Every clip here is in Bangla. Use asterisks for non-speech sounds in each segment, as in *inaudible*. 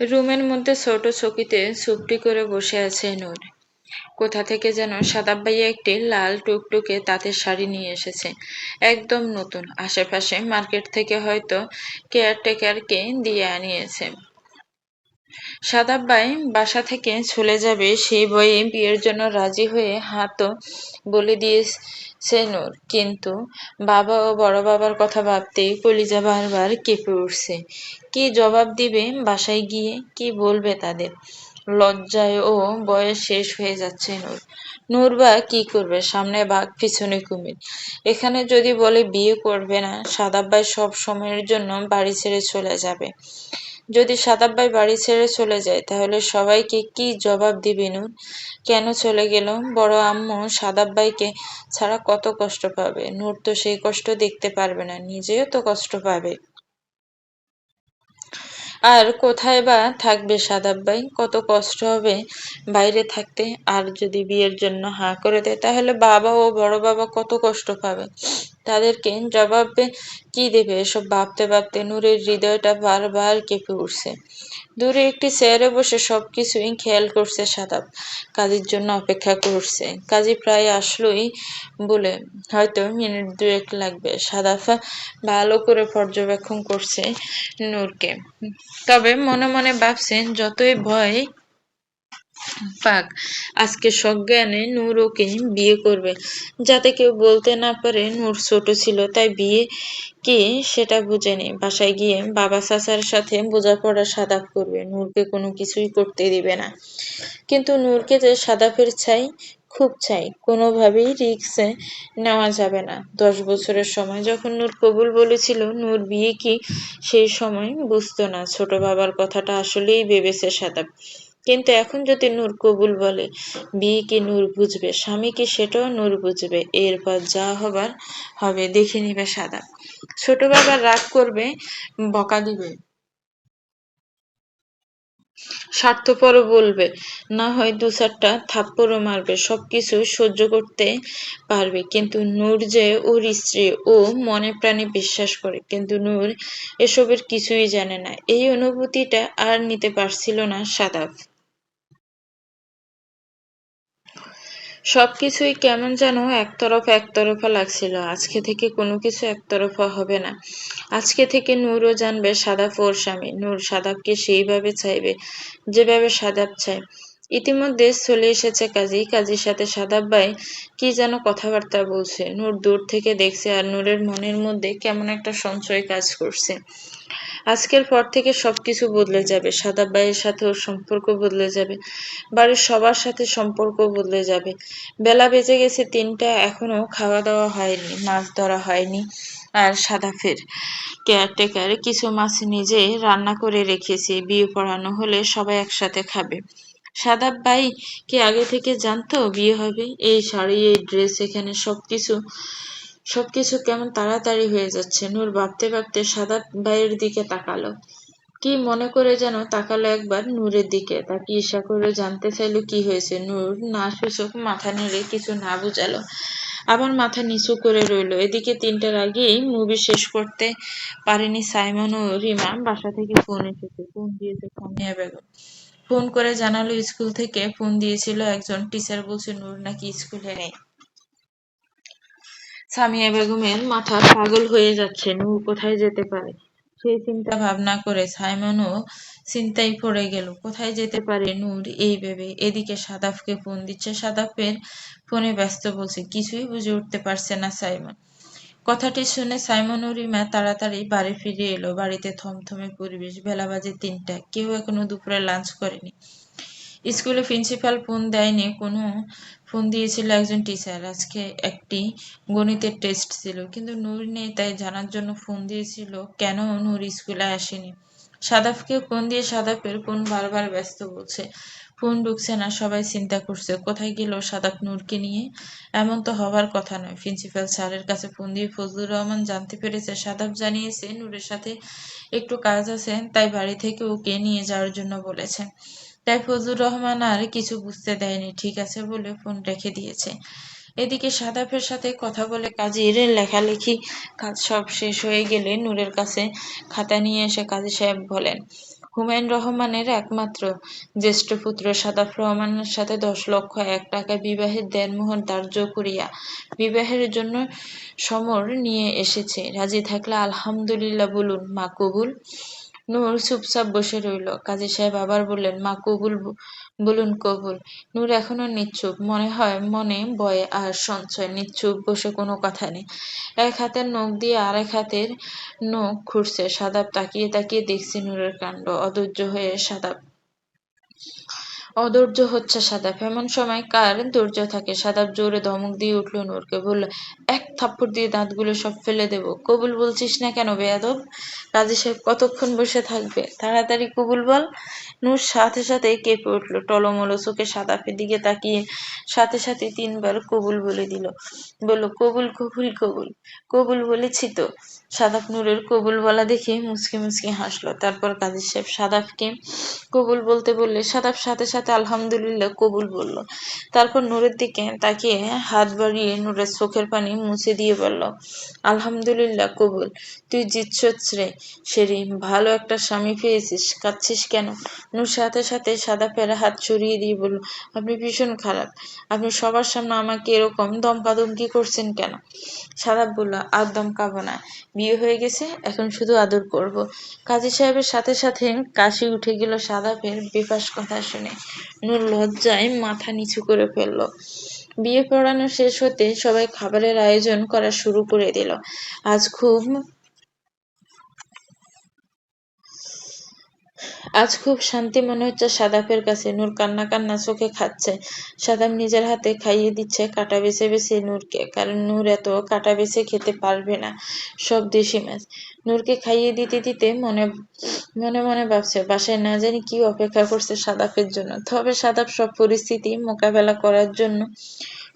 রুমের মধ্যে ছোট চকিতে চুপটি করে বসে আছে নূর। কোথা থেকে যেন সাদাব ভাইয়া একটি লাল টুকটুকে তাঁতের শাড়ি নিয়ে এসেছে। একদম নতুন। আশেপাশে মার্কেট থেকে হয়তো কেয়ারটেকারকে দিয়ে আনিয়েছে। সাদাব ভাই বাসা থেকে চলে যাবে সেই বয়ে বিয়ের জন্য রাজি হয়ে হাতও বলে দিয়েছে নূর। কিন্তু বাবা ও বড় বাবার কথা ভাবতেই কলিজা বারবার কেঁপে উঠছে। কি জবাব দিবে বাসায় গিয়ে? কি বলবে তাদের? লজ্জায় ও বয়স শেষ হয়ে যাচ্ছে নূর। নূর বা কি করবে? সামনে বাঘ, পিছনে কুমির। এখানে যদি বলে বিয়ে করবে না সাদাব্বাই সব সময়ের জন্য বাড়ি ছেড়ে চলে যাবে। যদি সাদাব্বাই বাড়ি ছেড়ে চলে যায়, তাহলে সবাইকে কি জবাব দিবে নুন? কেন চলে গেল? বড় আম্মু সাদাব্বাইকে ছাড়া কত কষ্ট পাবে? নূর তো সেই কষ্ট দেখতে পারবে না, নিজেও তো কষ্ট পাবে। আর কোথায় বা থাকবে সাদাব্বাই? কত কষ্ট হবে বাইরে থাকতে? আর যদি বিয়ের জন্য হা করে দেয়, তাহলে বাবা ও বড় বাবা কত কষ্ট পাবে? তাদেরকে জবাবে কি দেবে এসব ভাবতে ভাবতে নূরের হৃদয়টা বারবার কেঁপে উঠছে। দূরে একটি চেয়ারে বসে সব কিছুই খেয়াল করছে সাদাব। কাজের জন্য অপেক্ষা করছে। কাজী প্রায় আসলোই বলে, হয়তো মিনিট দুয়েক লাগবে। সাদাফা ভালো করে পর্যবেক্ষণ করছে নূরকে। তবে মনে মনে ভাবছেন যতই ভয় পাক আজকে সজ্ঞানে নূর ওকে বিয়ে করবে। যাতে কেউ বলতে না পারে নূর ছোট ছিল, তাই বিয়ে কি সেটা বুঝেনি বাসায় গিয়ে বাবা চাচার সাথে বোঝাপড়া সাদাপ করবে। নূরকে কোনো কিছুই করতে দিবে না। কিন্তু নূরকে যে সাদাপের চাই, খুব চাই। কোনোভাবেই রিক্সে নেওয়া যাবে না। দশ বছরের সময় যখন নূর কবুল বলেছিল, নূর বিয়ে কি সেই সময় বুঝতো না। ছোট বাবার কথাটা আসলেই ভেবেছে সাদাপ কিন্তু এখন যদি নূর কবুল বলে বিয়ে কি নূর বুঝবে স্বামী কি সেটাও নূর বুঝবে, এরপর যা হবার হবে দেখে নিবে সাদা। ছোট বাবা রাগ করবে, বকা দিবে। স্বার্থপরও বলবে, না হয় দু চারটা থাপ্পড়ও মারবে, সবকিছু সহ্য করতে পারবে। কিন্তু নূর যে ওর স্ত্রী, ও মনে প্রাণে বিশ্বাস করে, কিন্তু নূর এসবের কিছুই জানে না। এই অনুভূতিটা আর নিতে পারছিল না সাদাফ সবকিছুই কেমন যেন একতরফা একতরফা লাগছিল। আজকে থেকে কোনো কিছু একতরফা হবে না। আজকে থেকে নূরও জানবে সাদাফ ওর স্বামী নূর সাদাবকে সেইভাবে চাইবে, যেভাবে সাদাব চায়। ইতিমধ্যে চলে এসেছে কাজী। কাজীর সাথে সাদাব ভাই কি যেন কথাবার্তা বলছে। নূর দূর থেকে দেখছে আর নূরের মনের মধ্যে কেমন একটা সঞ্চয় কাজ করছে। আজকের পর থেকে সবকিছু বদলে যাবে। সাদা ভাইয়ের সাথে ওর সম্পর্ক বদলে যাবে। বাড়ির সবার সাথে সম্পর্ক বদলে যাবে। বেলা বেজে গেছে তিনটা, এখনও খাওয়া দাওয়া হয়নি, মাছ ধরা হয়নি, আর সাদা ফের কেয়ারটেকার কিছু মাছ নিজে রান্না করে রেখেছি। বিয়ে পড়ানো হলে সবাই একসাথে খাবে। সাদাব ভাই কি আগে থেকে জানতো বিয়ে হবে? এই শাড়ি, এই ড্রেস এখানে সবকিছু কেমন তাড়াতাড়ি হয়ে যাচ্ছে। নূর ভাবতে ভাবতে সাদা ভাইয়ের দিকে তাকালো। কি মনে করে যেন তাকালো একবার নূরের দিকে। তাকে ঈশা করে জানতে চাইলো কি হয়েছে। নূর না সূচক মাথা নেড়ে কিছু না বুঝালো। আবার মাথা নিচু করে রইল। এদিকে তিনটার আগেই মুভি শেষ করতে পারেনি সাইমন ও রিমা। বাসা থেকে ফোন এসেছে। ফোন দিয়েছে সামিয়া বেগম। ফোন করে জানালো স্কুল থেকে। ফোন দিয়েছিল একজন। টিচার বলছে, নূর নাকি স্কুলে নেই। সামিয়া বেগমের মাথা পাগল হয়ে যাচ্ছে, নূর কোথায় যেতে পারে? সেই চিন্তা ভাবনা করে সাইমনও চিন্তায় পড়ে গেল, কোথায় যেতে পারে নূর এই ভেবে? এদিকে সাদাফকে ফোন দিচ্ছে, সাদাফের ফোনে ব্যস্ত বলছে, কিছুই বুঝে উঠতে পারছে না সাইমন। কথাটি শুনে সাইমন ও রিমা তাড়াতাড়ি বাড়ি ফিরে এলো, বাড়িতে থমথমে পরিবেশ বেলা বাজে তিনটা, কেউ এখনও দুপুরে লাঞ্চ করেনি। স্কুলে প্রিন্সিপাল ফোন দেয়নি, কোনো ফোন দিয়েছিল একজন টিচার। আজকে একটি গণিতের টেস্ট ছিল, কিন্তু নূর নেই, তাই জানার জন্য ফোন দিয়েছিল। কেন নূর স্কুলে আসেনি? সাদাফকে ফোন দিয়ে সাদাফের ফোন বারবার ব্যস্ত বলছে, ফোন ঢুকছে না, সবাই চিন্তা করছে, কোথায় গেল সাদাফ নূরকে নিয়ে? এমন তো হবার কথা নয়। প্রিন্সিপাল স্যারের কাছে ফোন দিয়ে ফজলুর রহমান জানতে পেরেছে, সাদাফ জানিয়েছে, নূরের সাথে একটু কাজ আছে, তাই বাড়ি থেকে ওকে নিয়ে যাওয়ার জন্য বলেছে। তাই ফজলুর রহমান আর কিছু বুঝতে দেয়নি, ঠিক আছে বলে ফোন রেখে দিয়েছে। এদিকে সাদাফের সাথে কথা বলে কাজীর লেখালেখি কাজ সব শেষ হয়ে গেলে নূরের কাছে খাতা নিয়ে এসে কাজী সাহেব বলেন, হুমায়ুন রহমানের একমাত্র জ্যেষ্ঠ পুত্র সাদাফ রহমানের সাথে দশ লক্ষ এক টাকা বিবাহের দেনমোহর ধার্য করিয়া বিবাহের জন্য সমর নিয়ে এসেছে। রাজি থাকলে আলহামদুলিল্লাহ বলুন, মা কবুল? নূর চুপচাপ বসে রইল। কাজী সাহেব আবার বললেন, মা, কবুল বলুন কবুল। নূর এখনও নিচ্ছুপ মনে হয় মনে ভয় আর সঞ্চয় নিচ্ছুপ বসে কোনো কথা নেই। এক হাতের নখ দিয়ে আরেক হাতের নখ খুঁড়ছে সাদাব তাকিয়ে তাকিয়ে দেখছি নূরের কাণ্ড। অধৈর্য হয়ে সাদাব অধৈর্য হচ্ছে সাদাব এমন সময় কার ধৈর্য থাকে? সাদাব জোরে ধমক দিয়ে উঠল নূরকে, বলল, এক থাপ্পড় দিয়ে দাঁতগুলো সব ফেলে দেব। কবুল বলছিস না কেন বেয়াদব? কাজী সাহেব কতক্ষণ বসে থাকবে? তাড়াতাড়ি কবুল বল। নূর সাথে সাথে কেঁপে উঠল, টলমলো চোখে সাদাফের দিকে তাকিয়ে সাথে সাথে তিনবার কবুল বলে দিল। বলল, কবুল কবুল কবুল। কবুল বলেছি তো। সাদাফ নূরের কবুল বলা দেখে মুচকে মুচকে হাসলো। তারপর কাজী সাহেব সাদাফকে কবুল বলতে বললে, সাদাফ সাথে সাথে আলহামদুলিল্লাহ কবুল বলল। তারপর নূরের দিকে তাকিয়ে হাত বাড়িয়ে নূরের চোখের পানি মুছে দিয়ে বলল, আলহামদুলিল্লাহ কবুল। তুই জিতছস রে। সেরি ভালো একটা স্বামী পেয়েছিস। কাঁদছিস কেন? নূর সাথে সাথে সাদা ফেরা হাত সরিয়ে দিয়ে বলল, আপনি ভীষণ খারাপ। আপনি সবার সামনে আমাকে এরকম দমকাদমকি করছেন কেন? সাদাব বলল, আর দমকাবো না। বিয়ে হয়ে গেছে, এখন শুধু আদর করব। কাজী সাহেবের সাথে সাথে কাশি উঠে গেল সাদা ফের বেফাস কথা শুনে। নূর লজ্জায় মাথা নিচু করে ফেলল। বিয়ে পড়ানো শেষ হতে সবাই খাবারের আয়োজন করা শুরু করে দিল। আজ খুব আজ খুব শান্তি মনে হচ্ছে সাদাফের কাছে। নূর কান্না কান্না চোখে খাচ্ছে। সাদাম নিজের হাতে খাইয়ে দিচ্ছে কাটা বেছে বেছে নূরকে, কারণ নূর এত কাটা বেছে খেতে পারবে না সব দেশি মাছ। নূরকে খাইয়ে দিতে দিতে মনে মনে মনে ভাবছে, বাসায় না জানি কি অপেক্ষা করছে সাদাফের জন্য। তবে সাদাফ সব পরিস্থিতি মোকাবেলা করার জন্য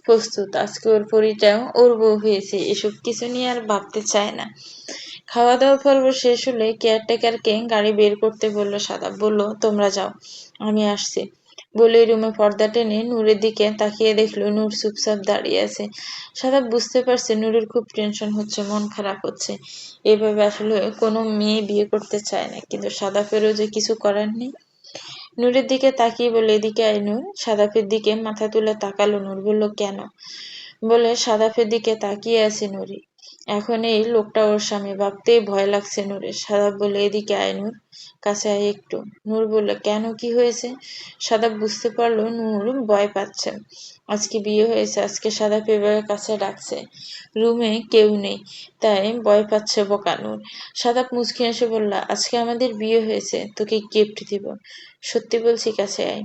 প্রস্তুত। আজকে ওর পরিটাও ওর বউ হয়েছে, এসব কিছু নিয়ে আর ভাবতে চায় না। খাওয়া দাওয়া পর্ব শেষ হলে কেয়ারটেকারকে গাড়ি বের করতে বলল, সাদা বলল, তোমরা যাও, আমি আসছি। বলে রুমে পর্দা টেনে নূরের দিকে তাকিয়ে দেখল নূর চুপচাপ দাঁড়িয়ে আছে। সাদা বুঝতে পারছে নূরের খুব টেনশন হচ্ছে, মন খারাপ হচ্ছে। এভাবে আসলে কোনো মেয়ে বিয়ে করতে চায় না, কিন্তু সাদা ফেরো যে কিছু করার নেই। নূরের দিকে তাকিয়ে বলে এদিকে আয় নূর। সাদাফের দিকে মাথা তুলে তাকালো নূর, বলল, কেন? বলে সাদাফের দিকে তাকিয়ে আছে নুরি এখন এই লোকটা ওর স্বামী ভাবতেই ভয় লাগছে নূরের। সাদাব বলে, এদিকে আয় নূর, কাছে আয় একটু। নূর বলল, কেন? কি হয়েছে? সাদাব বুঝতে পারল, নূর ভয় পাচ্ছে। আজকে বিয়ে হয়েছে, আজকে সাদা পেপারের কাছে ডাকছে। রুমে কেউ নেই, তাই ভয় পাচ্ছে বোকা নূর। সাদাব মুচকি এসে বলল, আজকে আমাদের বিয়ে হয়েছে, তোকে গিফট দিব। সত্যি বলছি, কাছে আয়।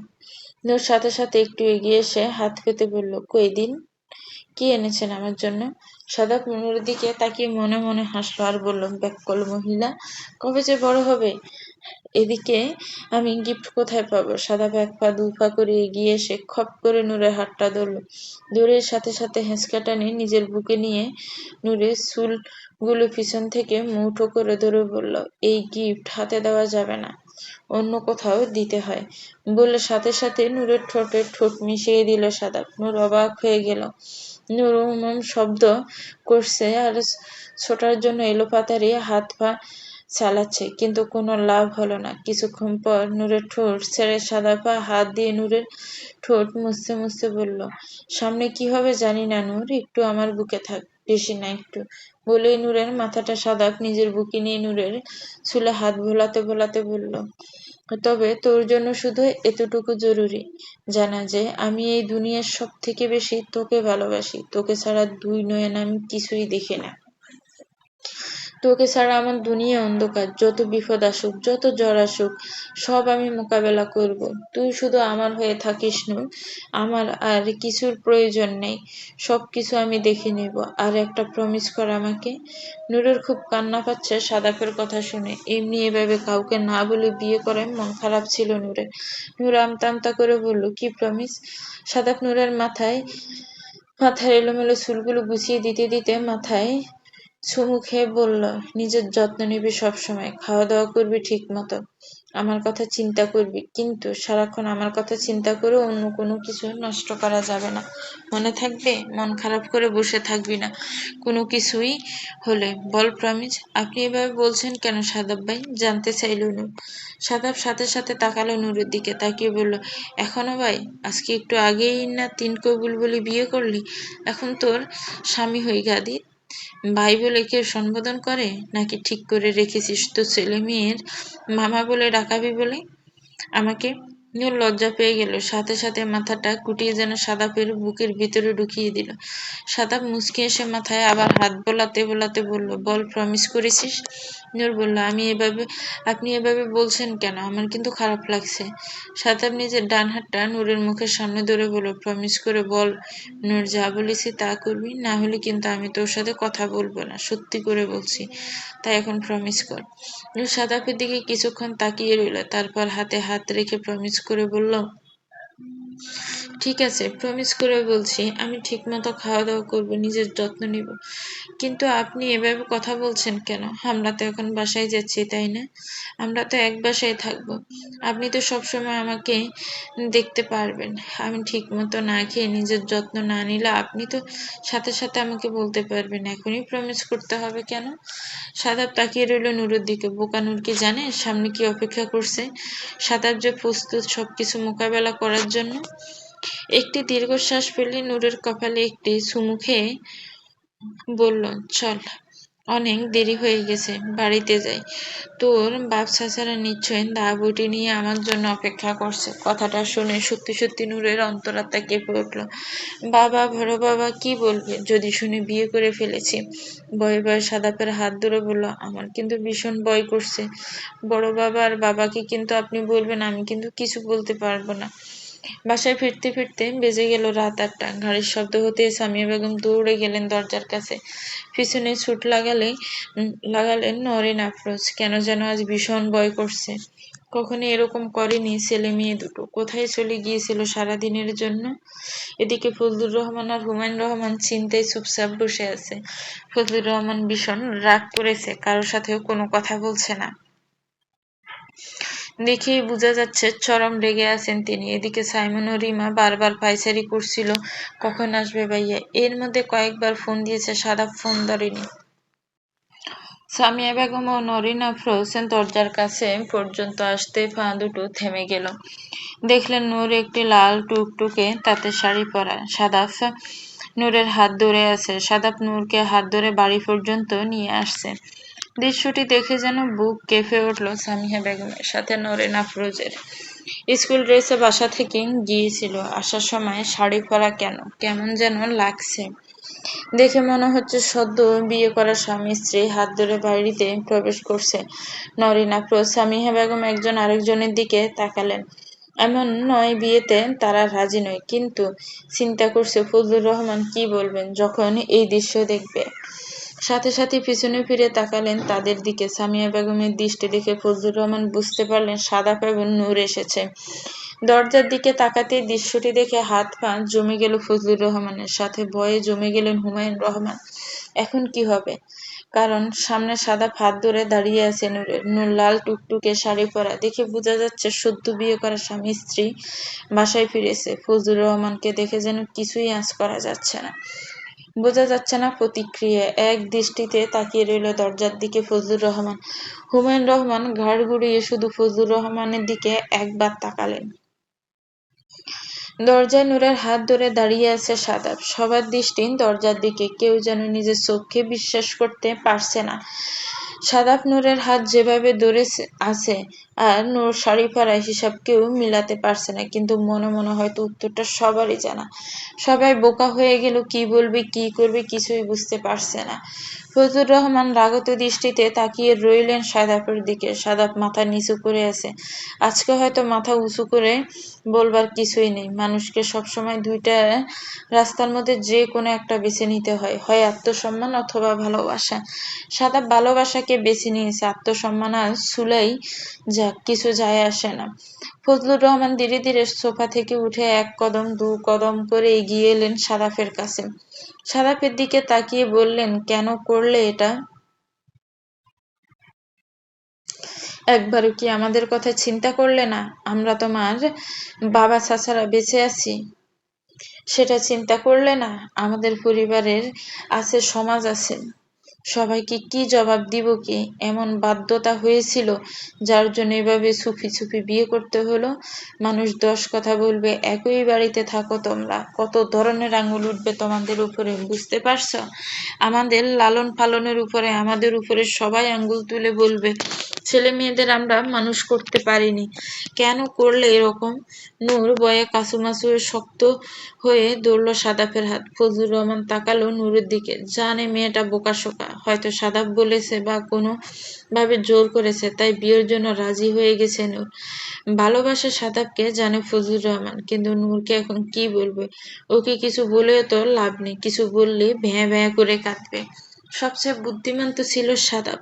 নূর সাথে সাথে একটু এগিয়ে এসে হাত পেতে বলল, কই দিন? কি এনেছেন আমার জন্য? সাদাপ নুরের দিকে তাকিয়ে মনে মনে হাসলো আর বলল ব্যাককল মহিলা, কবে যে বড় হবে? এদিকে আমি গিফট কোথায় পাবো? সাদা এক পা দু পা করে এগিয়ে এসে খপ করে নূরের হাতটা ধরলো। দূরের সাথে সাথে হেঁচকা টানে নিজের বুকে নিয়ে নূরের চুলগুলো পিছন থেকে মুঠো করে ধরে বলল, এই গিফট হাতে দেওয়া যাবে না, অন্য কোথাও দিতে হয়। বলে সাথে সাথে নূরের ঠোঁটে ঠোঁট মিশিয়ে দিল সাদা। নূর অবাক হয়ে গেল। শব্দ করছে আর ছোটার জন্য এলোপাতারি হাত পা চালাচ্ছে, কিন্তু কোনো লাভ হলো না। কিছুক্ষণ পর নূরের ঠোঁট ছেড়ে সাদা পা হাত দিয়ে নূরের ঠোঁট মুছতে মুছতে বলল, সামনে কি হবে জানি না নূর, একটু আমার বুকে থাক, বেশি না একটু। বলেই নূরের মাথাটা সাদাপ নিজের বুকে নিয়ে নূরের চুলে হাত ভোলাতে ভোলাতে বলল তবে তোর জন্য শুধু এতটুকু জরুরি। জানা যে, আমি এই দুনিয়ার সব থেকে বেশি তোকে ভালোবাসি। তোকে ছাড়া দুই নয়ন আমি কিছুই দেখি না। তোকে ছাড়া আমার দুনিয়া অন্ধকার। যত বিপদ আসুক, যত জ্বর আসুক, সব আমি মোকাবেলা করব। তুই শুধু আমার হয়ে থাকিস নু আমার আর কিছুর প্রয়োজন নেই। সব কিছু আমি দেখে নেব। আর একটা প্রমিস কর আমাকে। নূরের খুব কান্না পাচ্ছে সাদাফের কথা শুনে। এমনি এভাবে কাউকে না বলে বিয়ে করে মন খারাপ ছিল নূরের। নূর আমতা আমতা করে বলল, কি প্রমিস সাদাফ নূরের মাথায় মাথায় এলোমেলো চুলগুলো গুছিয়ে দিতে দিতে মাথায় চুমু খেয়ে বলল, নিজের যত্ন নিবি সবসময় খাওয়া দাওয়া করবি ঠিক মতো আমার কথা চিন্তা করবি। কিন্তু সারাক্ষণ আমার কথা চিন্তা করে অন্য কোনো কিছু নষ্ট করা যাবে না। মনে থাকবে, মন খারাপ করে বসে থাকবি না। কোনো কিছুই হলে বল প্রমিজ, আপনি এভাবে বলছেন কেন সাদাব ভাই? জানতে চাইল নূর সাদাব সাথে সাথে তাকালো নূরের দিকে, তাকিয়ে বলল, এখনও ভাই, আজকে একটু আগেই না তিন কবুল বলে বিয়ে করলি? এখন তোর স্বামী হই গাদি ভাই বলে কেউ সম্বোধন করে? নাকি ঠিক করে রেখেছিস তো ছেলে মেয়ের মামা বলে, ডাকাবি বলে? আমাকে নীল লজ্জা পেয়ে গেল। সাথে সাথে মাথাটা কুটিয়ে যেন সাদাপের বুকের ভিতরে ঢুকিয়ে দিল। সাদাপ মুচকি এসে মাথায় আবার হাত বোলাতে বোলাতে বলল, বল প্রমিস করেছিস? নূর বলল, আমি এভাবে, আপনি এভাবে বলছেন কেন? আমার কিন্তু খারাপ লাগছে। সাদাব নিজের ডান হাতটা নূরের মুখের সামনে ধরে বলল প্রমিস করে বল, নূর, যা বলেছি তা করবি। না হলে কিন্তু আমি তোর সাথে কথা বলব না। সত্যি করে বলছি, তাই এখন প্রমিস কর। নূর সাদাপের দিকে কিছুক্ষণ তাকিয়ে রইল, তারপর হাতে হাত রেখে প্রমিস করে বলল ঠিক আছে প্রমিস করে বলছি, আমি ঠিকমতো খাওয়া দাওয়া করব, নিজের যত্ন নিব। কিন্তু আপনি এভাবে কথা বলছেন কেন? আমরা তো এখন বাসায় যাচ্ছি, তাই না? আমরা তো এক বাসায় থাকব। আপনি তো সবসময় আমাকে দেখতে পারবেন। আমি ঠিকমতো না খেয়ে নিজের যত্ন না নিলে আপনি তো সাথে সাথে আমাকে বলতে পারবেন, এখনই প্রমিস করতে হবে কেন? সাদাব তাকিয়ে রইল নুরুর দিকে। বোকা নূর কি জানে, সামনে কি অপেক্ষা করছে? সাদাব যে প্রস্তুত সবকিছু মোকাবেলা করার জন্য? একটি দীর্ঘশ্বাস ফেলে নূরের কপালে একটি চুমু খেয়ে বলল, চল, অনেক দেরি হয়ে গেছে, বাড়িতে যাই। তোর বাপ চাচারা নিশ্চয় দা বইটি নিয়ে আমার জন্য অপেক্ষা করছে। কথাটা শুনে সত্যি সত্যি নূরের অন্তরাত্মা কেঁপে উঠল। বাবা বড় বাবা, কি বলবে? যদি শুনে বিয়ে করে ফেলেছি। ভয়ে ভয়ে সাদাপের হাত ধরে বলল, আমার কিন্তু ভীষণ ভয় করছে। বড় বাবা আর বাবাকে কিন্তু আপনি বলবেন, আমি কিন্তু কিছু বলতে পারব না। বাসায় ফিরতে ফিরতে বেজে গেল রাত আটটা। ঘাড়ির শব্দ হতে সামিয়া বেগম দৌড়ে গেলেন দরজার কাছে। পিছনে ছুট লাগালে লাগালেন নরেন আফরোজ। কেন যেন আজ ভীষণ ভয় করছে। কখনো এরকম করেনি ছেলে মেয়ে দুটো। কোথায় চলে গিয়েছিল সারাদিনের জন্য? এদিকে ফজলুর রহমান আর হুমায়ুন রহমান চিন্তায় চুপচাপ বসে আছে। ফজলুর রহমান ভীষণ রাগ করেছে, কারোর সাথেও কোনো কথা বলছে না। দেখেই বোঝা যাচ্ছে চরম রেগে আছেন তিনি। এদিকে সাইমন ও রিমা বারবার পাইচারি করছিল, কখন আসবে ভাইয়া? এর মধ্যে কয়েকবার ফোন দিয়েছে, সাদা ফোন ধরেনি। সামিয়া বেগম ও নরিন আফরোজ দরজার কাছে পর্যন্ত আসতে পা দুটো থেমে গেল। দেখলেন নূর একটি লাল টুকটুকে তাতে শাড়ি পরা। সাদাফ নূরের হাত ধরে আছে। সাদাফ নূরকে হাত ধরে বাড়ি পর্যন্ত নিয়ে আসছে। দৃশ্যটি দেখে যেন বুক কেঁপে উঠল সামিহা বেগমের সাথে নরেন আফরোজের। স্কুল ড্রেসে বাসা থেকে গিয়েছিল। আসার সময় শাড়ি পরা কেন? কেমন যেন লাগছে। দেখে মনে হচ্ছে সদ্য বিয়ে করা স্বামী স্ত্রী হাত ধরে বাড়িতে প্রবেশ করছে। নরিন আফরোজ, সামিহা বেগম একজন আরেকজনের দিকে তাকালেন। এমন নয় বিয়েতে তারা রাজি নয়, কিন্তু চিন্তা করছে, ফজলুর রহমান কি বলবেন যখন এই দৃশ্য দেখবে। সাথে সাথে পিছনে ফিরে তাকালেন তাদের দিকে। সামিয়া বেগমের দৃষ্টি দেখে ফজলুর রহমান বুঝতে পারলেন সাদা এবং নূর এসেছে। দরজার দিকে তাকাতে দৃশ্যটি দেখে হাত পা জমে গেল ফজলুর রহমানের সাথে, ভয়ে জমে গেলেন হুমায়ুন রহমান। এখন কি হবে? কারণ সামনে সাদা ফাঁদ ধরে দাঁড়িয়ে আছে নূরের। নূর লাল টুকটুকে শাড়ি পরা দেখে বোঝা যাচ্ছে সদ্য বিয়ে করা স্বামী স্ত্রী বাসায় ফিরেছে। ফজলুর রহমানকে দেখে যেন কিছুই আঁচ করা যাচ্ছে না। বোঝা যাচ্ছে না প্রতিক্রিয়া এক দৃষ্টিতে তাকিয়ে রইল দরজার দিকে ফজলুর রহমান। হুমায়ুন রহমান ঘাড় ঘুরিয়ে শুধু ফজলুর রহমানের দিকে একবার তাকালেন। দরজায় নূরের হাত ধরে দাঁড়িয়ে আছে সাদাব। সবার দৃষ্টি দরজার দিকে। কেউ যেন নিজের চোখকে বিশ্বাস করতে পারছে না। সাদাব নূরের হাত যেভাবে ধরে আছে আর নূর শাড়ি পরায় হিসাব কেউ মিলাতে পারছে না, কিন্তু মনে মনে হয়তো উত্তরটা সবারই জানা। সবাই বোকা হয়ে গেল, কি বলবে, কি করবে কিছুই বুঝতে পারছে না। ফজলুর রহমান রাগত দৃষ্টিতে তাকিয়ে রইলেন সাদাপের দিকে। সাদাপ মাথা নিচু করে আছে। আজকে হয়তো মাথা উঁচু করে বলবার কিছুই নেই। মানুষকে সবসময় দুইটা রাস্তার মধ্যে যে কোনো একটা বেছে নিতে হয়। হয় আত্মসম্মান অথবা ভালোবাসা। সাদাপ ভালোবাসাকে বেছে নিয়েছে। আত্মসম্মান আর সুলাই যাক কিছু যায় আসে না। ফজলুর রহমান ধীরে ধীরে সোফা থেকে উঠে এক কদম, দু কদম করে এগিয়ে এলেন সাদাফের কাছে। সাদাফের দিকে তাকিয়ে বললেন, কেন করলে এটা? একবারও কি আমাদের কথা চিন্তা করলে না? আমরা তোমার বাবা চাচারা বেঁচে আছি। সেটা চিন্তা করলে না? আমাদের পরিবারের আছে, সমাজ আছে। সবাইকে কি জবাব দিব কি? এমন বাধ্যতা হয়েছিল যার জন্য এভাবে ছুপি ছুপি বিয়ে করতে হলো। মানুষ দশ কথা বলবে, একই বাড়িতে থাকো তোমরা। কত ধরনের আঙুল উঠবে তোমাদের উপরে, বুঝতে পারছ? আমাদের লালন পালনের উপরে, আমাদের উপরে সবাই আঙ্গুল তুলে বলবে, ছেলে মেয়েদের আমরা মানুষ করতে পারিনি। কেন করলে এরকম? নূর বয়ে কাসুমাসু শক্ত হয়ে দৌড়লো সাদাফের হাত। ফজলুর রহমান তাকালো নূরের দিকে। জানে মেয়েটা বোকাশোকা হয়তো সাদাব বলেছে বা কোনোভাবে জোর করেছে, তাই বিয়ের জন্য রাজি হয়ে গেছে নূর। ভালোবাসে সাদাবকে জানে ফজলুর রহমান, কিন্তু নূরকে এখন কি বলবে? ওকে কিছু বলেও তো লাভ নেই, কিছু বললে ভ্যাঁ ভ্যাঁ করে কাঁদবে। সবচেয়ে বুদ্ধিমান তো ছিল সাদাব।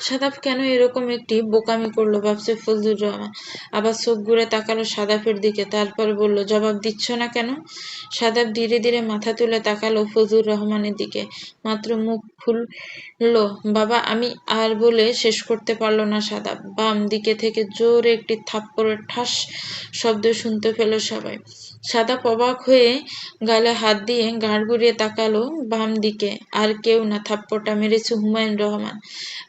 সাদাব কেন এরকম একটি বোকামি করল? ভাবছে ফজলুর রহমান। আবার চোখ ঘুরে তাকালো সাদাফের দিকে, তারপর বলল, জবাব দিচ্ছ না কেন? সাদাব ধীরে ধীরে মাথা তুলে তাকালো ফজলুর রহমানের দিকে। মাত্র মুখ খুললো, বাবা, আমি আর বলে শেষ করতে পারল না সাদাব। বাম দিকে থেকে জোরে একটি থাপ্পড়ের ঠাস শব্দ শুনতে পেল সবাই। সাদা অবাক হয়ে গালে হাত দিয়ে ঘাড় ঘুরিয়ে তাকালো বাম দিকে আর কেউ না থাপ্পটা মেরেছে হুমায়ুন রহমান।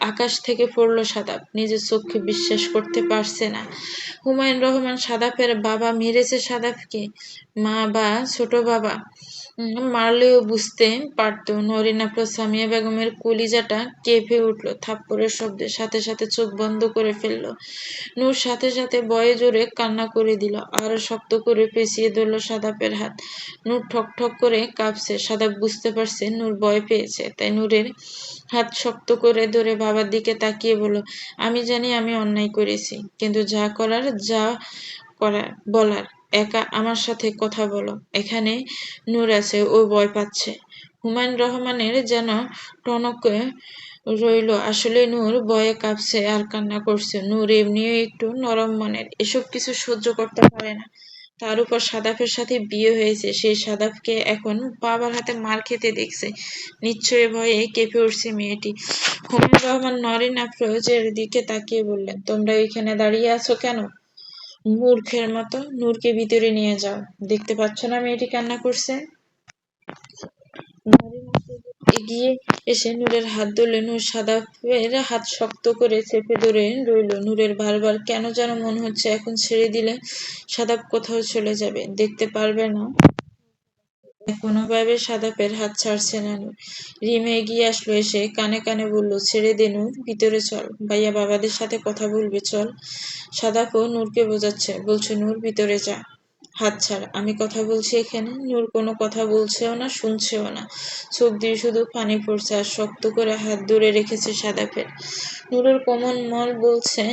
আকাশ থেকে পড়ল সাদাপ নিজের চোখে বিশ্বাস করতে পারছে না। হুমায়ুন রহমান সাদাফের বাবা মেরেছে সাদাফকে মা বা ছোট বাবা মারলেও বুঝতে পারত নরিন আফরোজ সামিয়া বেগমের কলিজাটা কেঁপে উঠল, থাপ্পড়ের শব্দে সাথে সাথে চোখ বন্ধ করে ফেলল। নূর সাথে সাথে বয়ে জোরে কান্না করে দিল, আরও শক্ত করে পেঁচিয়ে ধরলো সাদাপের হাত। নূর ঠক ঠক করে কাঁপছে, সাদাপ বুঝতে পারছে নূর ভয় পেয়েছে। তাই নূরের হাত শক্ত করে ধরে বাবার দিকে তাকিয়ে বলল, আমি জানি আমি অন্যায় করেছি, কিন্তু যা করার যা করার, বলার। একা আমার সাথে কথা বলো। এখানে নূর আছে, ও ভয় পাচ্ছে। হুমায়ুন রহমানের যেন টনকে রইল, আসলে নূর ভয়ে কাঁপছে আর কান্না করছে। নূর এমনিও একটু নরম মনের, এসব কিছু সহ্য করতে পারে না। তার উপর সাদাফের সাথে বিয়ে হয়েছে সেই সাদাফকে এখন বাবার হাতে মার খেতে দেখছে। নিশ্চয়ই ভয়ে কেঁপে উঠছে মেয়েটি। হুমায়ুন রহমান নরিন আফরোজের দিকে তাকিয়ে বললেন, তোমরা ওইখানে দাঁড়িয়ে আছো কেন? মূর্খের মতো, নূরকে ভিতরে নিয়ে যাও। দেখতে পাচ্ছ না মেয়েটি কান্না করছে? এগিয়ে এসে নূরের হাত ধরলে নূর সাদা হাত শক্ত করে চেপে ধরে রইল। নূরের বারবার কেন যেন মনে হচ্ছে, এখন ছেড়ে দিলে সাদা কোথাও চলে যাবে, দেখতে পারবে না। কোনোভাবে সাদাপের হাত ছাড়ছে না রিমে এগিয়ে আসলো এসে, কানে কানে বলল, ছেড়ে দে নূর, ভিতরে চল। ভাইয়া বাবাদের সাথে কথা বলবে, চল সাদাপও নূরকে বোঝাচ্ছে, বলছে, নূর, ভিতরে যা। হাত ছাড়। আমি কথা বলছি এখানে। নূর কোনো কথা বলছেও না, শুনছেও না। চোখ দিয়ে শুধু পানি পড়ছে আর শক্ত করে হাত দূরে রেখেছে সাদাপের নূরের কমন মল বলছে,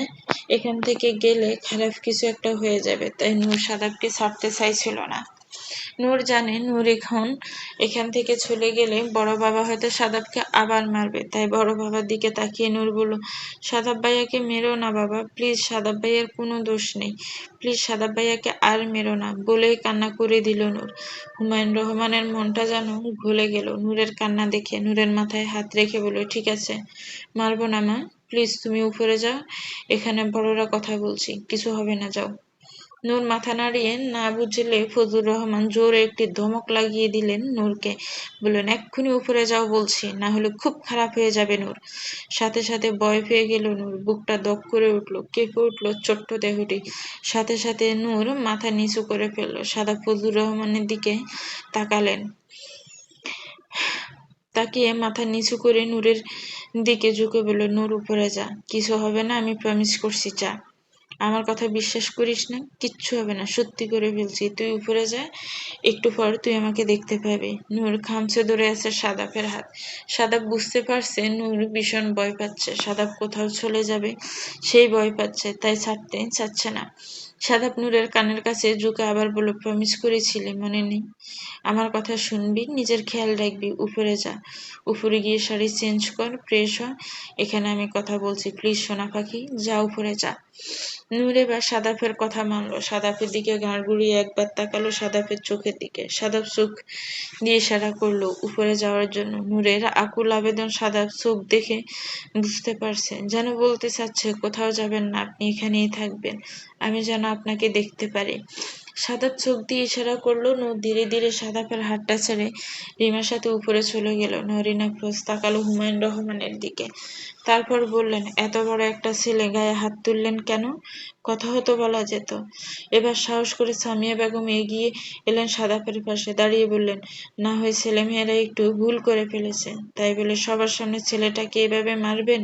এখান থেকে গেলে খারাপ কিছু একটা হয়ে যাবে। তাই নূর সাদাপকে ছাড়তে চাইছিল না। নূর জানে, নূর এখন এখান থেকে চলে গেলে বড় বাবা হয়তো সাদাবকে আবার মারবে। তাই বড় বাবার দিকে তাকিয়ে নূর বলল, সাদাব ভাইয়াকে মেরো না বাবা, প্লিজ সাদাব ভাইয়ার কোনো দোষ নেই। প্লিজ সাদাব ভাইয়াকে আর মেরো না, বলেই কান্না করে দিল নূর। হুমায়ুন রহমানের মনটা যেন ভুলে গেল। নূরের কান্না দেখে নূরের মাথায় হাত রেখে বলল, ঠিক আছে, মারবো না মা, প্লিজ তুমি উপরে যাও, এখানে বড়রা কথা বলছি, কিছু হবে না, যাও। নূর মাথা নাড়িয়ে না বুঝলে ফজলুর রহমান জোরে একটি ধমক লাগিয়ে দিলেন নূরকে। বললেন, এক্ষুনি উপরে যাও বলছি, না হলে খুব খারাপ হয়ে যাবে নূর। সাথে সাথে ভয় পেয়ে গেল নূর, বুকটা দক করে উঠল, কেঁপে উঠল ছোট্ট দেহটি। সাথে সাথে নূর মাথা নিচু করে ফেলল, সাদা ফজলুর রহমানের দিকে তাকালেন। তাকিয়ে মাথা নিচু করে নূরের দিকে ঝুঁকে বলল, নূর উপরে যা, কিছু হবে না, আমি প্রমিস করছি, যা। আমার কথা বিশ্বাস করিস না, কিচ্ছু হবে না, সত্যি করে ফেলছি তুই উপরে যা, একটু পর তুই আমাকে দেখতে পাবি। নূর খামছে ধরে আছে সাদাপের হাত। সাদাপ বুঝতে পারছে নূর ভীষণ ভয় পাচ্ছে, সাদাপ কোথাও চলে যাবে, সেই ভয় পাচ্ছে, তাই ছাড়তে চাচ্ছে না। সাদাপ নূরের কানের কাছে ঝুঁকে আবার বলে প্রমিস করেছিলে, মনে নেই। আমার কথা শুনবি, নিজের খেয়াল রাখবি, উপরে যা। উপরে গিয়ে শাড়ি চেঞ্জ কর, ফ্রেশ হ। এখানে আমি কথা বলছি, প্লিজ সোনা পাখি, যা উপরে যা। নূর এবার সাদাফের কথা মানলো। সাদাফের দিকে ঘাড় ঘুরিয়ে একবার তাকালো সাদাফের চোখের দিকে। সাদাফ চোখ দিয়ে ইশারা করল, উপরে যাওয়ার জন্য। নূরের আকুল আবেদন সাদাফ চোখ দেখে বুঝতে পারছে। যেন বলতে চাচ্ছে, কোথাও যাবেন না, আপনি এখানেই থাকবেন। আমি যেন আপনাকে দেখতে পারি। সাদাব চোখ দিয়ে ইশারা করল, নূর ধীরে ধীরে সাদাফের হাতটা ছেড়ে রিমার সাথে উপরে চলে গেল। নরিনা ফ্রোজ তাকালো হুমায়ুন রহমানের দিকে। তারপর বললেন, এত বড় একটা ছেলে, গায়ে হাত তুললেন কেন? কথা হতো বলা যেত। এবার সাহস করে সামিয়া বেগম এগিয়ে এলেন সাদাফের পাশে, দাঁড়িয়ে বললেন, না হয় ছেলেমেয়েরা একটু ভুল করে ফেলেছে। তাই বলে, সবার সামনে ছেলেটাকে এভাবে মারবেন?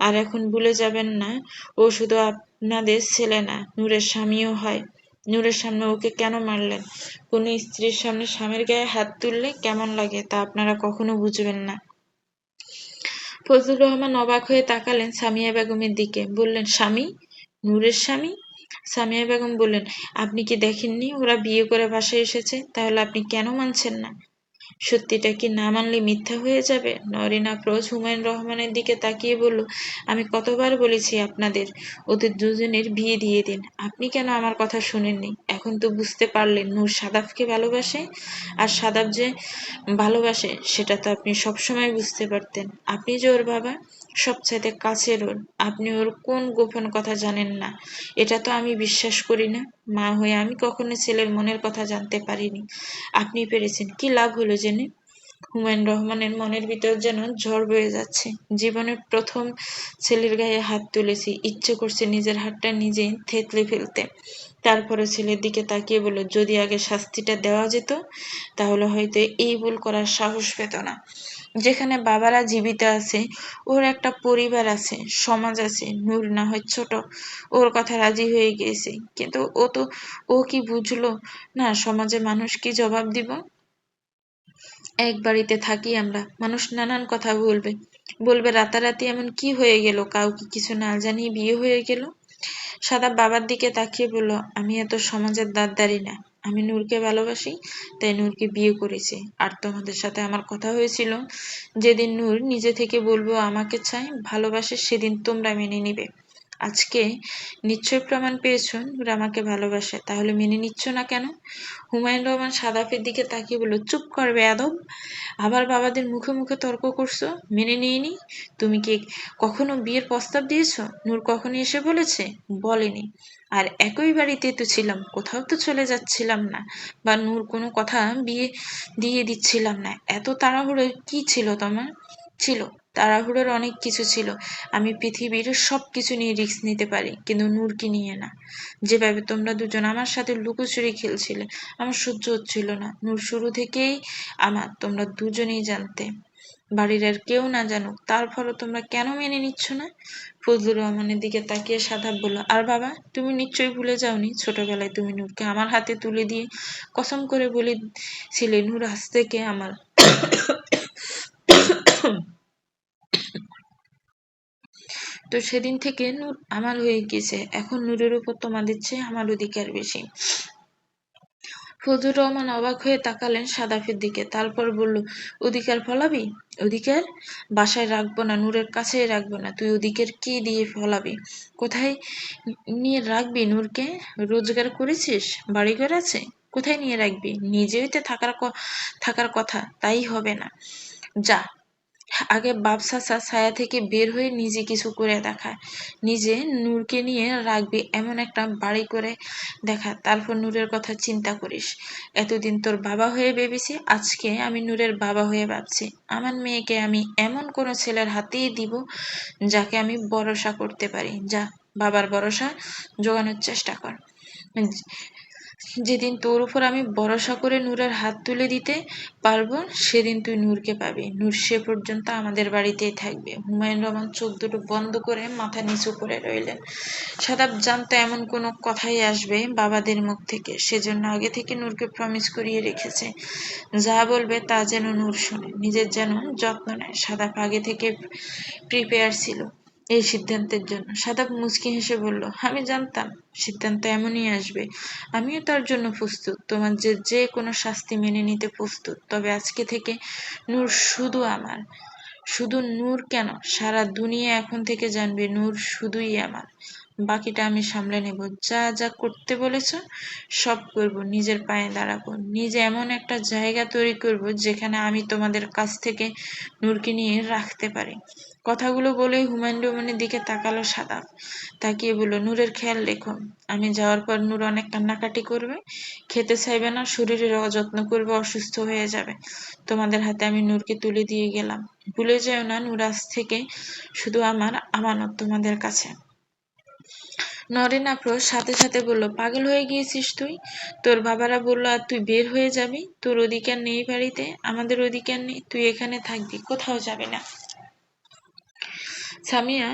আর এখন ভুলে যাবেন না, ও শুধু আপনাদের ছেলে না, নূরের স্বামীও হয়। নূরের সামনে ওকে কেন মারলেন? কোনো স্ত্রীর সামনে স্বামীর গায়ে হাত তুললে কেমন লাগে তা আপনারা কখনো বুঝবেন না। ফজলুর রহমান অবাক হয়ে তাকালেন সামিয়া বেগমের দিকে। বললেন, স্বামী? নূরের স্বামী? সামিয়া বেগম বললেন, আপনি কি দেখেননি ওরা বিয়ে করে বাসায় এসেছে? তাহলে আপনি কেন মানছেন না? সত্যিটা কি না মানলে মিথ্যা হয়ে যাবে? নরিন আফরোজ হুমায়ুন রহমানের দিকে তাকিয়ে বলল, আমি কতবার বলেছি আপনাদের? ওদের দুজনের বিয়ে দিয়ে দিন। আপনি কেন আমার কথা শুনেননি? এখন তো বুঝতে পারলেন নূর সাদাফকে ভালোবাসে। আর সাদাফ যে ভালোবাসে, সেটা তো আপনি সবসময় বুঝতে পারতেন। আপনি যে ওর বাবা, সবচাইতে কাছের ওর। আপনি ওর কোন গোপন কথা জানেন না। এটা তো আমি বিশ্বাস করি না। মা হয়ে আমি কখনো ছেলের মনের কথা জানতে পারিনি। আপনি পেরেছেন। কি লাভ হলো জেনে? হুমায়ুন রহমানের মনের ভিতর যেন ঝড় বয়ে যাচ্ছে। জীবনের প্রথম ছেলের গায়ে হাত তুলেছি। ইচ্ছে করছে নিজের হাতটা নিজে থেতলে ফেলতে। তারপরে ছেলের দিকে তাকিয়ে বলল, যদি আগে শাস্তিটা দেওয়া যেত, তাহলে হয়তো এই ভুল করার সাহস পেত না। যেখানে বাবারা জীবিত আছে, ওর একটা পরিবার আছে, সমাজ আছে, নূর না হয় ছোট। ওর কথা রাজি হয়ে গিয়েছে। কিন্তু ও তো, ও কি বুঝলো? না সমাজে মানুষ কি জবাব দিব? এক বাড়িতে থাকি আমরা, মানুষ নানান কথা বলবে। বলবে, রাতারাতি এমন কি হয়ে গেল? কাউকে কিছু না জানিয়ে বিয়ে হয়ে গেল? সাদা বাবার দিকে তাকিয়ে বলল, আমি এত সমাজের দাঁড়ি না। আমি নূরকে ভালোবাসি, তাই নূরকে বিয়ে করেছি। আর তোমাদের সাথে আমার কথা হয়েছিল, যেদিন নূর নিজে থেকে বলব আমাকে চাই ভালোবাসে সেদিন তোমরা মেনে নিবে। আজকে নিশ্চয় প্রমাণ পেয়েছ, নূর আমাকে ভালোবাসে, তাহলে মেনে নিচ্ছ না কেন? হুমায়ুন রহমান সাদাফের দিকে তাকিয়ে বলল, চুপ করবে আদব। আবার বাবাদের মুখে মুখে তর্ক করছ, মেনে নিইনি? তুমি কি কখনো বিয়ের প্রস্তাব দিয়েছ? নূর কখনো এসে বলেছে, বলেনি। আর একই বাড়িতে তো ছিলাম, কোথাও তো চলে যাচ্ছিলাম না বা নূর কোনো কথা বিয়ে দিয়ে দিচ্ছিলাম না। এত তাড়াহুড়ো কি ছিল তোমার? ছিল, তাড়াহুড়োর অনেক কিছু ছিল। আমি পৃথিবীর সব কিছু নিয়ে রিস্ক নিতে পারি, কিন্তু নূরকে নিয়ে না। যেভাবে তোমরা দুজন আমার সাথে লুকোচুরি খেলছিলে, আমার সহ্য হচ্ছিল না। নূর শুরু থেকেই আমার, তোমরা দুজনেই জানতে। বাড়ির আর কেউ না জানুক তারপরও তোমরা কেন মেনে নিচ্ছ না? ফজলুর রহমানের দিকে তাকিয়ে সাদাব বলল, আর বাবা, তুমি নিশ্চয়ই ভুলে যাওনি? ছোটবেলায় তুমি নূরকে আমার হাতে তুলে দিয়ে কসম করে বলেছিলে, নূর আজ থেকে আমার *coughs* তো সেদিন থেকে নূর আমার হয়ে গেছে এখন নূরের উপর তোমাদের চেয়ে আমার অধিকার বেশি। ফজুর রহমান অবাক হয়ে তাকালেন সাদাফের দিকে। তারপর বলল অধিকার ফলাবি? অধিকার বাসায় রাখব না, নূরের কাছে রাখব না। তুই ওদিকের কি দিয়ে ফলাবি? কোথায় নিয়ে রাখবি নূরকে? রোজগার করেছিস? বাড়ি বাড়িঘর আছে? কোথায় নিয়ে রাখবি? নিজেই তো থাকার থাকার কথা, তাই হবে না। যা আগে চাচা ছায়া থেকে বের হয়ে নিজে কিছু করে দেখায়। নিজে নূরকে নিয়ে রাখবি এমন একটা বাড়ি করে দেখা। তারপর নূরের কথা চিন্তা করিস। এতদিন তোর বাবা হয়ে ভেবেছি, আজকে আমি নূরের বাবা হয়ে ভাবছি। আমার মেয়েকে আমি এমন কোনো ছেলের হাতেই দিব যাকে আমি ভরসা করতে পারি। যা বাবার ভরসা, জোগানোর চেষ্টা কর। যেদিন তোর উপর আমি ভরসা করে নূরের হাত তুলে দিতে পারব, সেদিন তুই নূরকে পাবি। নূর সে পর্যন্ত আমাদের বাড়িতেই থাকবে। হুমায়ুন রহমান চোখ দুটো বন্ধ করে মাথা নিচু করে রইলেন। সাদাব জানতো এমন কোনো কথাই আসবে বাবাদের মুখ থেকে। সেজন্য আগে থেকে নূরকে প্রমিস করিয়ে রেখেছে। যা বলবে তা যেন নূর শোনে, নিজের যেন যত্ন নেয়। সাদাব আগে থেকে প্রিপেয়ার ছিল। এই সিদ্ধান্তের জন্য। সাদাব মুচকি হেসে বলল, আমি জানতাম, সিদ্ধান্ত এমনই আসবে। আমিও তার জন্য প্রস্তুত। তোমার যে যে কোনো শাস্তি মেনে নিতে প্রস্তুত। তবে আজকে থেকে নূর শুধু আমার। শুধু নূর কেন? সারা দুনিয়া এখন থেকে জানবে নূর শুধুই আমার। বাকিটা আমি সামলে নেব। যা যা করতে বলেছ, সব করব। নিজের পায়ে দাঁড়াবো। নিজে এমন একটা জায়গা তৈরি করব যেখানে আমি তোমাদের কাছ থেকে নূরকে নিয়ে রাখতে পারি। কথাগুলো বলেই হুমায়ুন রহমানের দিকে তাকালো সাদা। তাকিয়ে বলল, নূরের খেয়াল রেখো। আমি যাওয়ার পর নূর অনেক কান্নাকাটি করবে। খেতে চাইবে না, শরীরের অযত্ন করবে, অসুস্থ হয়ে যাবে। তোমাদের হাতে আমি নূরকে তুলে দিয়ে গেলাম। ভুলে যেও না, নূর আজ থেকে শুধু আমার আমানত তোমাদের কাছে। নরেন আফরোজ সাথে সাথে বলল, পাগল হয়ে গিয়েছিস তুই? তোর বাবারা বলল, আর তুই বের হয়ে যাবি? তোর অধিকার নেই বাড়িতে, আমাদের অধিকার নেই, তুই এখানে থাকবি, কোথাও যাবে না। সামিয়া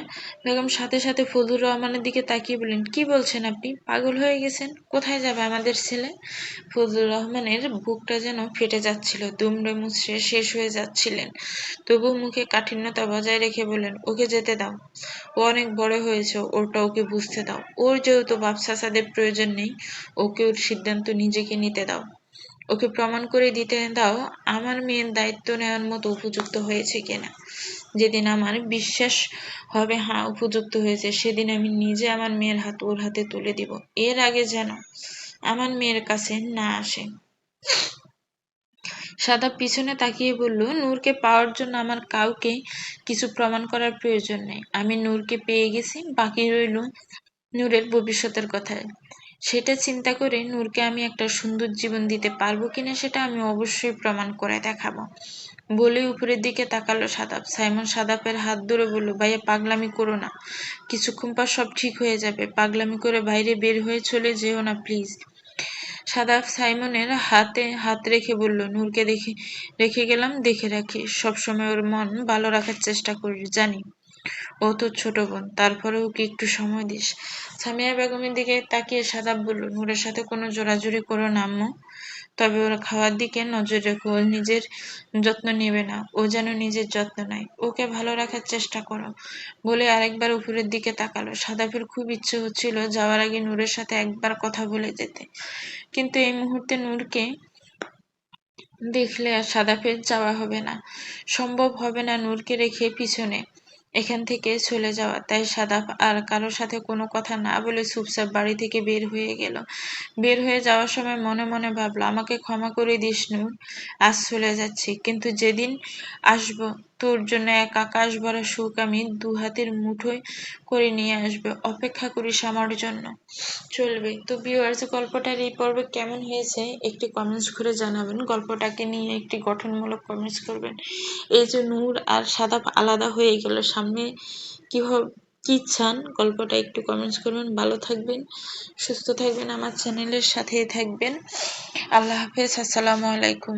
বেগম সাথে সাথে ফজলুর রহমানের দিকে তাকিয়ে বললেন, কি বলছেন আপনি? পাগল হয়ে গেছেন? কোথায় যাবে আমাদের ছেলে? ফজলুর রহমানের বুকটা যেন ফেটে যাচ্ছিল দুমড়ে মুচড়ে শেষ হয়ে যাচ্ছিলেন। তবু মুখে কাঠিন্যতা বজায় রেখে বললেন, ওকে যেতে দাও। ও অনেক বড় হয়েছে ওটা ওকে বুঝতে দাও। ওর যেহেতু বাপ চাচাদের প্রয়োজন নেই, ওকে ওর সিদ্ধান্ত নিজেকে নিতে দাও। ওকে প্রমাণ করে দিতে দাও, আমার মেয়ের দায়িত্ব নেওয়ার মতো উপযুক্ত হয়েছে কিনা। যেদিন আমার বিশ্বাস হবে হ্যাঁ উপযুক্ত হয়েছে, সেদিন আমি নিজে আমার মেয়ের হাত ওর হাতে তুলে দিব। এর আগে যেন আমার মেয়ের কাছে না আসে। সাদা পিছনে তাকিয়ে বলল, নূরকে পাওয়ার জন্য আমার কাউকে কিছু প্রমাণ করার প্রয়োজন নেই। আমি নূরকে পেয়ে গেছি, বাকি রইল নূরের ভবিষ্যতের কথায়। সেটা চিন্তা করে নূরকে আমি একটা সুন্দর জীবন দিতে পারব কিনা, সেটা আমি অবশ্যই প্রমাণ করে দেখাবো। বলে উপরের দিকে তাকালো সাদাপ। সাইমন সাদাপের হাত ধরে বলল, ভাইয়া, পাগলামি করো না। কিছুক্ষণ পর সব ঠিক হয়ে যাবে। পাগলামি করে বাইরে বের হয়ে চলে যেও না, প্লিজ। সাদাব সাইমনের হাতে হাত রেখে বলল, নূরকে দেখে, রেখে গেলাম, দেখে রাখি। সবসময় ওর মন ভালো রাখার চেষ্টা করি, জানি। ও তো ছোট বোন তারপরেও কি একটু সময় দিস। সামিয়া বেগমের দিকে তাকিয়ে সাদাব বলল, নূরের সাথে কোনো জোরাজুরি করো না, আম্মু। তবে ওর খাওয়ার দিকে নজর রেখো, ও নিজের যত্ন নেবে না, ও যেন নিজের যত্ন নেয়। ওকে ভালো রাখার চেষ্টা করো। বলে আরেকবার উপরের দিকে তাকালো। সাদাফের খুব ইচ্ছে হচ্ছিল যাওয়ার আগে নূরের সাথে একবার কথা বলে যেতে। কিন্তু এই মুহূর্তে নূরকে দেখলে আর সাদাফের যাওয়া হবে না। সম্ভব হবে না নূরকে রেখে পিছনে এখান থেকে চলে যাওয়া। তাই সাদাফ আর কারোর সাথে কোনো কথা না বলে চুপচাপ বাড়ি থেকে বের হয়ে গেল। বের হয়ে যাওয়ার সময় মনে মনে ভাবলো, আমাকে ক্ষমা করে দিস নূর, আজ চলে যাচ্ছি। কিন্তু যেদিন আসব তোর জন্য এক আকাশ ভরা সুখ আমি দু হাতের মুঠোয় করে নিয়ে আসবে। অপেক্ষা করিস আমার জন্য। চলবে। তো ভিউয়ার্স গল্পটার এই পর্বে কেমন হয়েছে একটি কমেন্টস করে জানাবেন। গল্পটাকে নিয়ে একটি গঠনমূলক কমেন্টস করবেন। এই যে নূর আর সাদা আলাদা হয়ে গেল। সামনে কীভাবে কি চান? গল্পটা একটু কমেন্টস করবেন। ভালো থাকবেন, সুস্থ থাকবেন। আমার চ্যানেলের সাথেই থাকবেন। আল্লাহ হাফেজ। আসসালামু আলাইকুম।